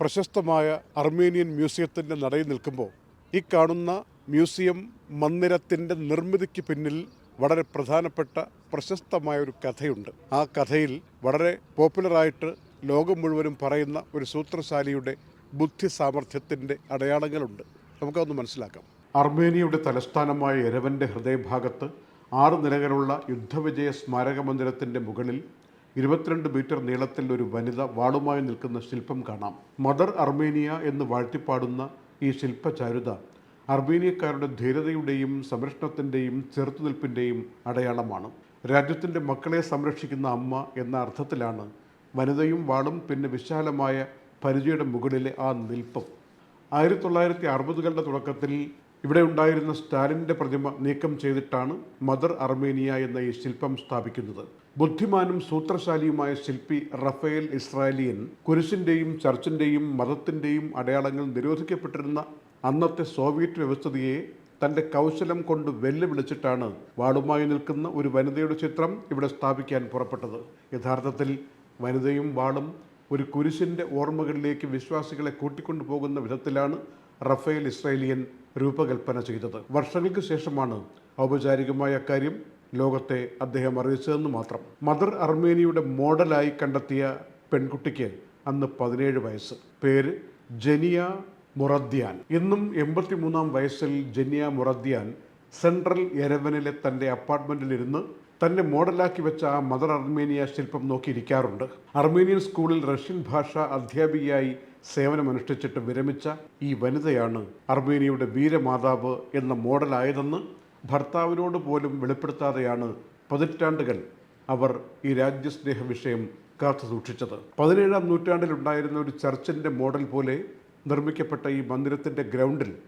പ്രശസ്തമായ അർമേനിയൻ മ്യൂസിയത്തിന്റെ നടയിൽ നിൽക്കുമ്പോൾ ഈ കാണുന്ന മ്യൂസിയം മന്ദിരത്തിന്റെ നിർമ്മിതിക്ക് പിന്നിൽ വളരെ പ്രധാനപ്പെട്ട പ്രശസ്തമായ ഒരു കഥയുണ്ട്. ആ കഥയിൽ വളരെ പോപ്പുലറായിട്ട് ലോകം മുഴുവനും പറയുന്ന ഒരു സൂത്രശാലിയുടെ ബുദ്ധി സാമർഥ്യത്തിന്റെ അടയാളങ്ങളുണ്ട്. നമുക്കതൊന്ന് മനസ്സിലാക്കാം. അർമേനിയയുടെ തലസ്ഥാനമായ എരവന്റെ ഹൃദയഭാഗത്ത് ആറ് നിലകളുള്ള യുദ്ധവിജയ സ്മാരക മന്ദിരത്തിന്റെ മുകളിൽ ഇരുപത്തിരണ്ട് മീറ്റർ നീളത്തിൽ ഒരു വനിത വാളുമായി നിൽക്കുന്ന ശില്പം കാണാം. മദർ അർമേനിയ എന്ന് വാഴ്ത്തിപ്പാടുന്ന ഈ ശില്പചാരുത അർമേനിയക്കാരുടെ ധീരതയുടെയും സംരക്ഷണത്തിന്റെയും ചെറുത്തുനിൽപ്പിന്റെയും അടയാളമാണ്. രാജ്യത്തിന്റെ മക്കളെ സംരക്ഷിക്കുന്ന അമ്മ എന്ന അർത്ഥത്തിലാണ് വനിതയും വാളും പിന്നെ വിശാലമായ പരിചയുടെ മുകളിലെ ആ നിൽപ്പം. ആയിരത്തി തൊള്ളായിരത്തി അറുപതുകളുടെ തുടക്കത്തിൽ ഇവിടെ ഉണ്ടായിരുന്ന സ്റ്റാലിന്റെ പ്രതിമ നീക്കം ചെയ്തിട്ടാണ് മദർ അർമേനിയ എന്ന ഈ ശില്പം സ്ഥാപിക്കുന്നത്. ബുദ്ധിമാനും സൂത്രശാലിയുമായ ശില്പി റഫേൽ ഇസ്രായേലിയൻ കുരിശിന്റെയും ചർച്ചിന്റെയും മതത്തിന്റെയും അടയാളങ്ങൾ നിരോധിക്കപ്പെട്ടിരുന്ന അന്നത്തെ സോവിയറ്റ് വ്യവസ്ഥിതിയെ തന്റെ കൗശലം കൊണ്ട് വെല്ലുവിളിച്ചിട്ടാണ് വാളുമായി നിൽക്കുന്ന ഒരു വനിതയുടെ ചിത്രം ഇവിടെ സ്ഥാപിക്കാൻ പുറപ്പെട്ടത്. യഥാർത്ഥത്തിൽ വനിതയും വാളും ഒരു കുരിശിന്റെ ഓർമ്മകളിലേക്ക് വിശ്വാസികളെ കൂട്ടിക്കൊണ്ടു പോകുന്ന വിധത്തിലാണ് റഫേൽ ഇസ്രായേലിയൻ രൂപകൽപ്പന ചെയ്തത്. വർഷങ്ങൾക്ക് ശേഷമാണ് ഔപചാരികമായ അക്കാര്യം ലോകത്തെ അദ്ദേഹം അറിയിച്ചതെന്ന് മാത്രം. മദർ അർമേനിയുടെ മോഡലായി കണ്ടെത്തിയ പെൺകുട്ടിക്ക് അന്ന് പതിനേഴ് വയസ്സ്. പേര് ജനിയ മുറദ്യാൻ. ഇന്നും എൺപത്തിമൂന്നാം വയസ്സിൽ ജനിയ മുറദ്യാൻ സെൻട്രൽ എരവനിലെ തന്റെ അപ്പാർട്ട്മെന്റിലിരുന്ന് തന്നെ മോഡലാക്കി വെച്ച ആ മദർ അർമേനിയ ശില്പം നോക്കിയിരിക്കാറുണ്ട്. അർമേനിയൻ സ്കൂളിൽ റഷ്യൻ ഭാഷ അധ്യാപികയായി സേവനമനുഷ്ഠിച്ചിട്ട് വിരമിച്ച ഈ വനിതയാണ് അർമേനിയയുടെ വീരമാതാവ് എന്ന മോഡലായതെന്ന് ഭർത്താവിനോട് പോലും വെളിപ്പെടുത്താതെയാണ് പതിറ്റാണ്ടുകൾ അവർ ഈ രാജ്യസ്നേഹ വിഷയം കാത്തു സൂക്ഷിച്ചത്. പതിനേഴാം നൂറ്റാണ്ടിലുണ്ടായിരുന്ന ഒരു ചർച്ചിന്റെ മോഡൽ പോലെ നിർമ്മിക്കപ്പെട്ട ഈ മന്ദിരത്തിന്റെ ഗ്രൗണ്ടിൽ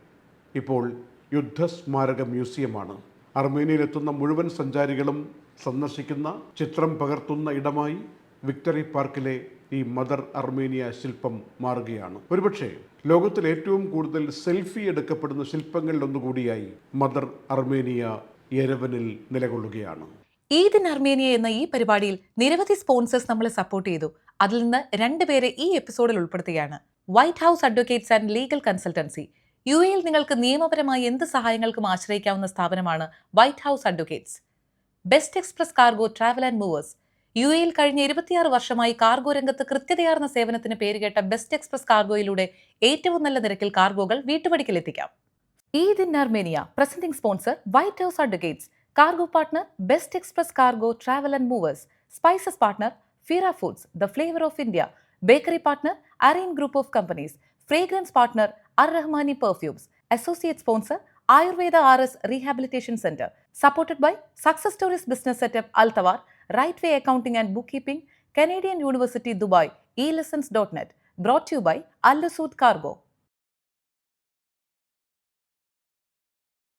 ഇപ്പോൾ യുദ്ധസ്മാരക മ്യൂസിയമാണ്. അർമേനിയയിലെത്തുന്ന മുഴുവൻ സഞ്ചാരികളും സന്ദർശിക്കുന്ന ചിത്രം പകർത്തുന്ന ഇടമായി വിക്ടറി പാർക്കിലെ ഈ മദർ അർമേനിയ ശില്പം മാറുകയാണ്. ഒരുപക്ഷെ ലോകത്തിൽ ഏറ്റവും കൂടുതൽ സെൽഫി എടുക്കപ്പെടുന്ന ശില്പങ്ങളിൽ ഒന്നുകൂടിയായി മദർ അർമേനിയ യെരവനിൽ നിലകൊള്ളുകയാണ്. ഈദിൻ അർമേനിയ എന്ന ഈ പരിപാടിയിൽ നിരവധി സ്പോൺസേഴ്സ് നമ്മളെ സപ്പോർട്ട് ചെയ്തു. അതിൽ നിന്ന് രണ്ടുപേരെ ഈ എപ്പിസോഡിൽ ഉൾപ്പെടുത്തുകയാണ്. White house advocates and legal consultancy. U എയിൽ നിങ്ങൾക്ക് നിയമപരമായി എന്ത് സഹായങ്ങൾക്കും ആശ്രയിക്കാവുന്ന സ്ഥാപനമാണ് white house advocates. Best express cargo travel and movers. U എയിൽ കഴിഞ്ഞ ഇരുപത്തിയാറ് വർഷമായി കാർഗോ രംഗത്ത് കൃത്യതയാർന്ന സേവനത്തിന് പേരുകേട്ട ബെസ്റ്റ് എക്സ്പ്രസ് കാർഗോയിലൂടെ ഏറ്റവും നല്ല നിരക്കിൽ കാർഗോകൾ വീട്ടുപടിക്കലെത്തിക്കാം. Eid in Armenia presenting sponsor white house advocates cargo partner best express cargo travel and movers spices partner Fira foods the flavour of India bakery partner Areen group of companies fragrance partner Ar Rahmani perfumes associate sponsor Ayurveda R S rehabilitation centre supported by success stories business setup Altawar Right Way Accounting and Bookkeeping, Canadian University Dubai, eLessons.net, brought to you by Al Cargo.